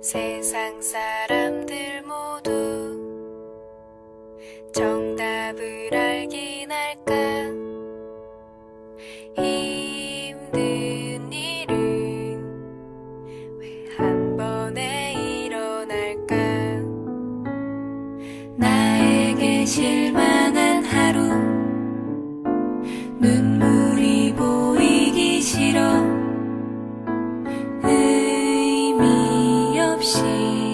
세상 사람들 모두 정답을 알긴 할까? 힘든 일은 왜 한 번에 일어날까? 나에게 실망 me.